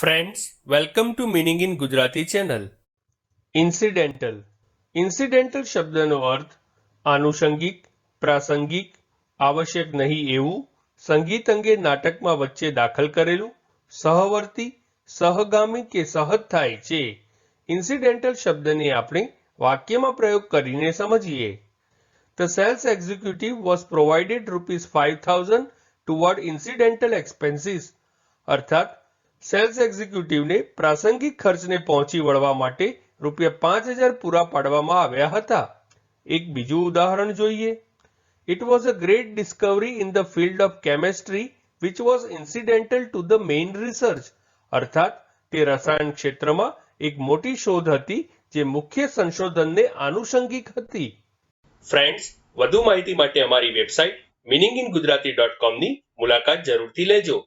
Friends welcome to meaning in Gujarati channel incidental incidental શબ્દનો અર્થ આનુષંગિક, પ્રાસંગિક, આવશ્યક નહીં એવું સંગીત અંગે નાટકમાં વચ્ચે દાખલ કરેલું, સહવર્તી, સહગામી કે સહજ થાય છે. ઇન્સિડેન્ટલ શબ્દને આપણે વાક્યમાં પ્રયોગ કરીને સમજીએ. The sales executive was provided provided rupees 5000 toward incidental expenses. અર્થાત સેલ્સ એક્ઝિક્યુટિવને પ્રાસંગિક ખર્ચને પહોંચી વળવા માટે રૂપિયા પાંચ હજાર પૂરા પાડવામાં આવ્યા હતા. એક બીજું ઉદાહરણ જોઈએ. It was a great discovery in the field of chemistry which was incidental to the main research અર્થાત, તે રસાયણ ક્ષેત્રમાં એક મોટી શોધ હતી, જે મુખ્ય સંશોધનને આનુષંગિક હતી. ફ્રેન્ડ્સ વધુ માહિતી માટે અમારી website meaning in Gujarati dot કોમની મુલાકાત જરૂરથી લેજો.